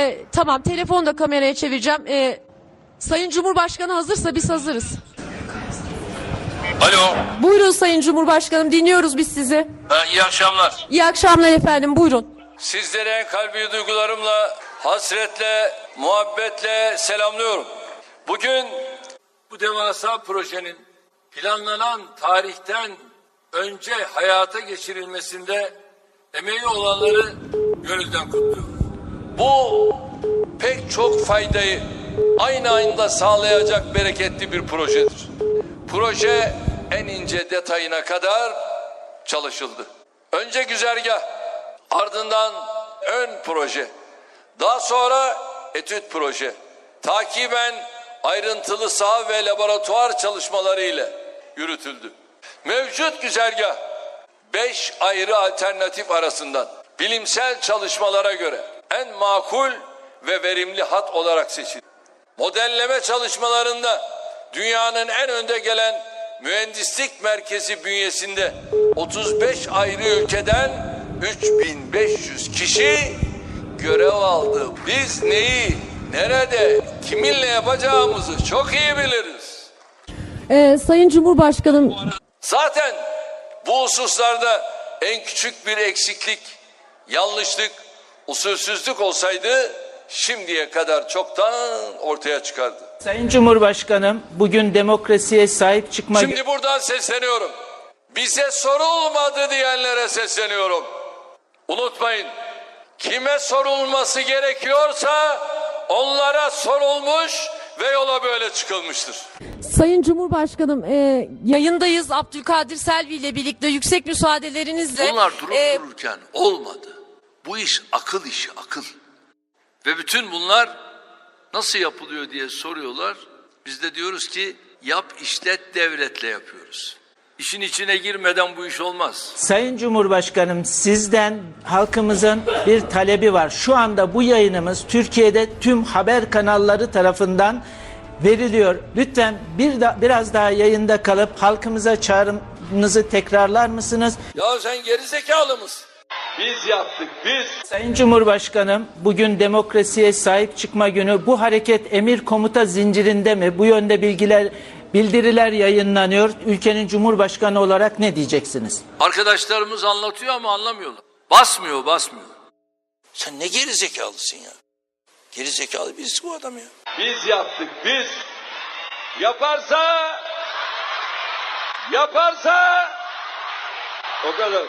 Ee, tamam telefonu da kameraya çevireceğim. Ee, Sayın Cumhurbaşkanı hazırsa biz hazırız. Alo. Buyurun Sayın Cumhurbaşkanım dinliyoruz biz sizi. Ha, iyi akşamlar. İyi akşamlar efendim buyurun. Sizleri en kalbi duygularımla, hasretle, muhabbetle selamlıyorum. Bugün bu devasa projenin planlanan tarihten önce hayata geçirilmesinde emeği olanları gönülden kutluyorum. Bu pek çok faydayı aynı anda sağlayacak bereketli bir projedir. Proje en ince detayına kadar çalışıldı. Önce güzergah, ardından ön proje, daha sonra etüt proje, takiben ayrıntılı saha ve laboratuvar çalışmaları ile yürütüldü. Mevcut güzergah 5 ayrı alternatif arasından bilimsel çalışmalara göre en makul ve verimli hat olarak seçildi. Modelleme çalışmalarında dünyanın en önde gelen mühendislik merkezi bünyesinde 35 ayrı ülkeden 3500 kişi görev aldı. Biz neyi, nerede, kiminle yapacağımızı çok iyi biliriz. Ee, Sayın Cumhurbaşkanım Zaten bu hususlarda en küçük bir eksiklik, yanlışlık, usulsüzlük olsaydı şimdiye kadar çoktan ortaya çıkardı. Sayın Cumhurbaşkanım, bugün demokrasiye sahip çıkma Şimdi buradan sesleniyorum. Bize sorulmadı diyenlere sesleniyorum. Unutmayın. Kime sorulması gerekiyorsa onlara sorulmuş ve yola böyle çıkılmıştır. Sayın Cumhurbaşkanım e, yayındayız Abdülkadir Selvi ile birlikte yüksek müsaadelerinizle. Bunlar durup e, dururken olmadı. Bu iş akıl işi, akıl. Ve bütün bunlar nasıl yapılıyor diye soruyorlar. Biz de diyoruz ki yap işlet devletle yapıyoruz. İşin içine girmeden bu iş olmaz. Sayın Cumhurbaşkanım, sizden halkımızın bir talebi var. Şu anda bu yayınımız Türkiye'de tüm haber kanalları tarafından veriliyor. Lütfen bir da, biraz daha yayında kalıp halkımıza çağrınızı tekrarlar mısınız? Ya sen geri zekalı mısın? Biz yaptık biz. Sayın Cumhurbaşkanım, bugün demokrasiye sahip çıkma günü. Bu hareket emir komuta zincirinde mi? Bu yönde bilgiler, bildiriler yayınlanıyor. Ülkenin Cumhurbaşkanı olarak ne diyeceksiniz? Arkadaşlarımız anlatıyor ama anlamıyorlar. Basmıyor basmıyor. Sen ne geri zekalısın ya? Geri zekalı birisi bu adam ya. Biz yaptık biz. Yaparsa yaparsa o kadar.